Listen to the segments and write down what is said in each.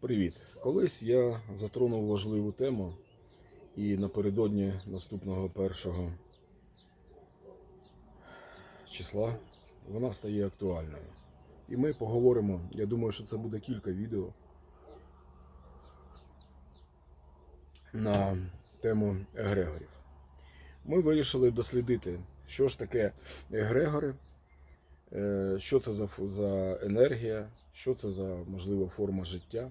Привіт! Колись я затронув важливу тему, і напередодні наступного першого числа вона стає актуальною. І ми поговоримо, я думаю, що це буде кілька відео на тему егрегорів. Ми вирішили дослідити, що ж таке егрегори, е, що це за, енергія, що це за можливо форма життя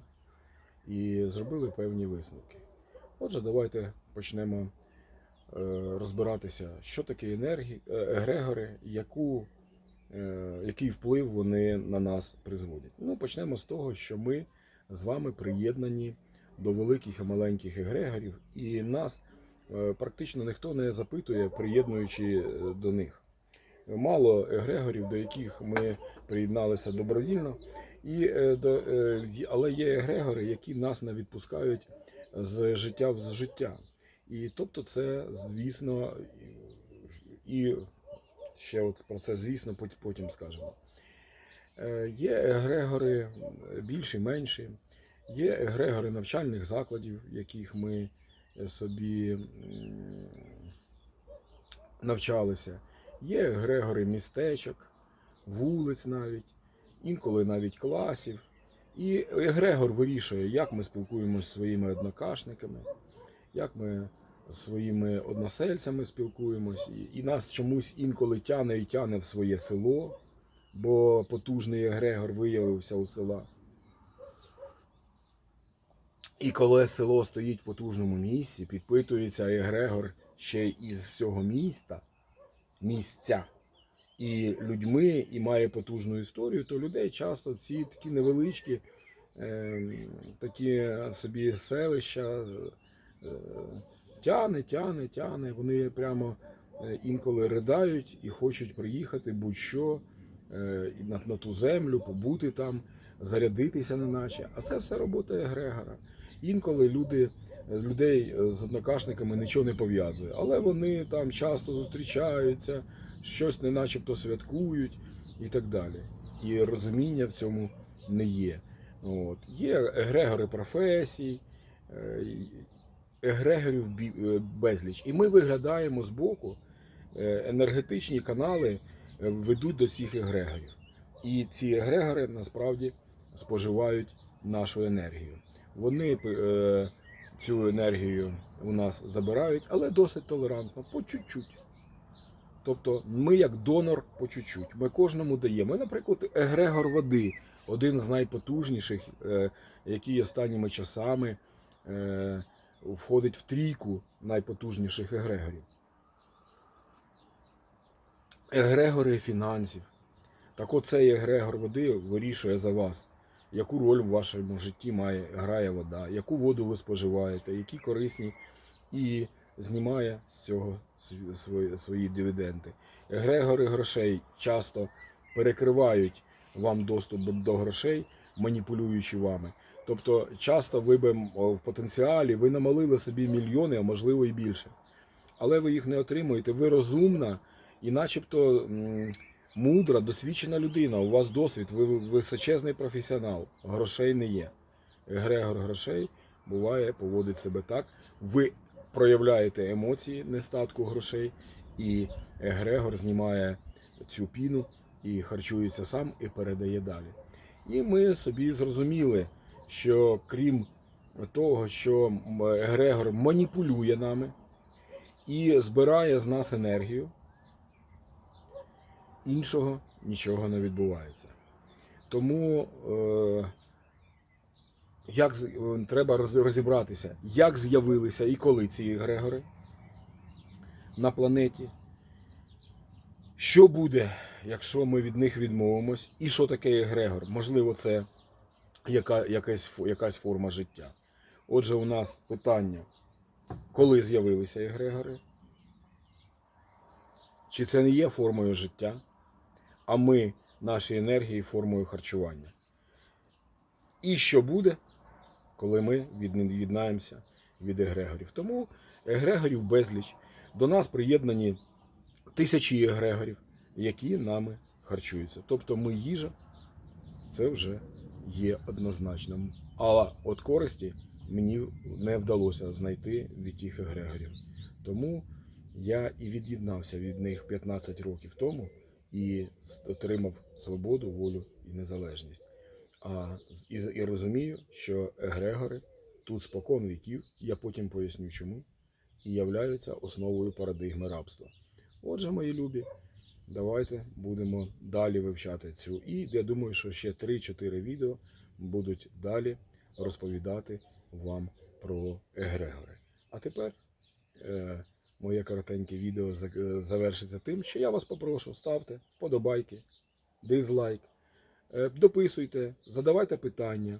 і зробили певні висновки. Отже, давайте почнемо е, розбиратися, що таке енергі... е, егрегори, яку, е, який вплив вони на нас призводять. Ну, почнемо з того, що ми з вами приєднані до великих і маленьких егрегорів, і нас е, практично ніхто не запитує, приєднуючи до них. Мало егрегорів, до яких ми приєдналися добровільно, і, е, е, але є егрегори, які нас не відпускають з життя в життя. І тобто, це, звісно, і ще от про це, звісно, потім скажемо. Е, Є егрегори більші, менші, є егрегори навчальних закладів, яких ми собі навчалися. Є егрегори містечок, вулиць навіть, інколи навіть класів. І егрегор вирішує, як ми спілкуємося зі своїми однокашниками, як ми з своїми односельцями спілкуємось, і, нас чомусь інколи тяне і тяне в своє село, бо потужний егрегор виявився у села. І коли село стоїть в потужному місці, підпитується егрегор ще із цього міста, місця і людьми, і має потужну історію, то людей часто ці такі невеличкі, е, такі собі селища е, тяне, тяне, тяне. Вони прямо е, інколи riдають і хочуть приїхати будь-що е, на, на ту землю, побути там, зарядитися неначе. А це все робота егрегора. Інколи люди людей з однокашниками нічого не пов'язує, але вони там часто зустрічаються, щось не начебто святкують і так далі. І розуміння в цьому не є. От. Є егрегори професій, е, егрегорів е, безліч. І ми виглядаємо збоку, е, енергетичні канали ведуть до цих егрегорів. І ці егрегори насправді споживають нашу енергію. Вони цю енергію у нас забирають, але досить толерантно, по чуть-чуть. Тобто ми як донор по чуть-чуть. Ми кожному даємо. Ми, наприклад, егрегор води, один з найпотужніших, е, який останніми часами е, входить в трійку найпотужніших егрегорів. Егрегори фінансів. Так от цей егрегор води вирішує за вас, яку роль в вашому житті має, грає вода, яку воду ви споживаєте, які корисні і знімає з цього свої, свої, дивіденди. Егрегори грошей часто перекривають вам доступ до грошей, маніпулюючи вами. Тобто, часто ви би в потенціалі ви намалили собі мільйони, а можливо і більше. Але ви їх не отримуєте. Ви розумна і начебто мудра, досвідчена людина. У вас досвід, ви височезний професіонал. Грошей не є. Егрегор грошей буває, поводить себе так. Ви проявляєте емоції нестатку грошей, і егрегор знімає цю піну і харчується сам і передає далі. І ми собі зрозуміли, що крім того, що м, егрегор маніпулює нами і збирає з нас енергію, іншого нічого не відбувається. Тому е, як, е, треба розібратися, як з'явилися і коли ці егрегори на планеті. Що буде, якщо ми від них відмовимось? І що таке егрегор? Можливо, це яка, якась, якась форма життя. Отже, у нас питання, коли з'явилися егрегори? Чи це не є формою життя, а ми наші енергії формою харчування? І що буде, коли ми від'єднаємося від егрегорів? Тому егрегорів безліч. До нас приєднані тисячі егрегорів, які нами харчуються. Тобто ми їжа, це вже є однозначно. Але от користі мені не вдалося знайти від тих егрегорів. Тому я і від'єднався від них 15 років тому і отримав свободу, волю і незалежність. А і, і розумію, що егрегори тут спокон віків, я потім поясню чому, і являються основою парадигми рабства. Отже, мої любі, давайте будемо далі вивчати цю. І я думаю, що ще 3-4 відео будуть далі розповідати вам про егрегори. А тепер е, моє коротеньке відео е, завершиться тим, що я вас попрошу, ставте вподобайки, дизлайк, дописуйте, задавайте питання,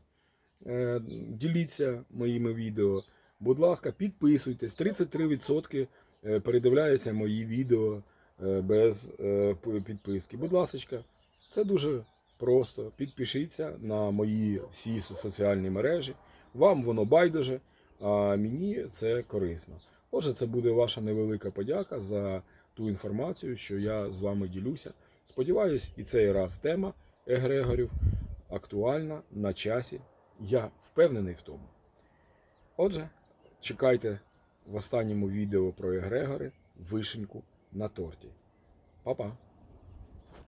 е, діліться моїми відео. Будь ласка, підписуйтесь. 33% е, передивляються мої відео е, без е, підписки. Будь ласка, це дуже просто. Підпишіться на мої всі соціальні мережі. Вам воно байдуже, а мені це корисно. Отже, це буде ваша невелика подяка за ту інформацію, що я з вами ділюся. Сподіваюсь, і цей раз тема егрегорів актуальна на часі. Я впевнений в тому. Отже, чекайте в останньому відео про егрегори вишеньку на торті. Па-па!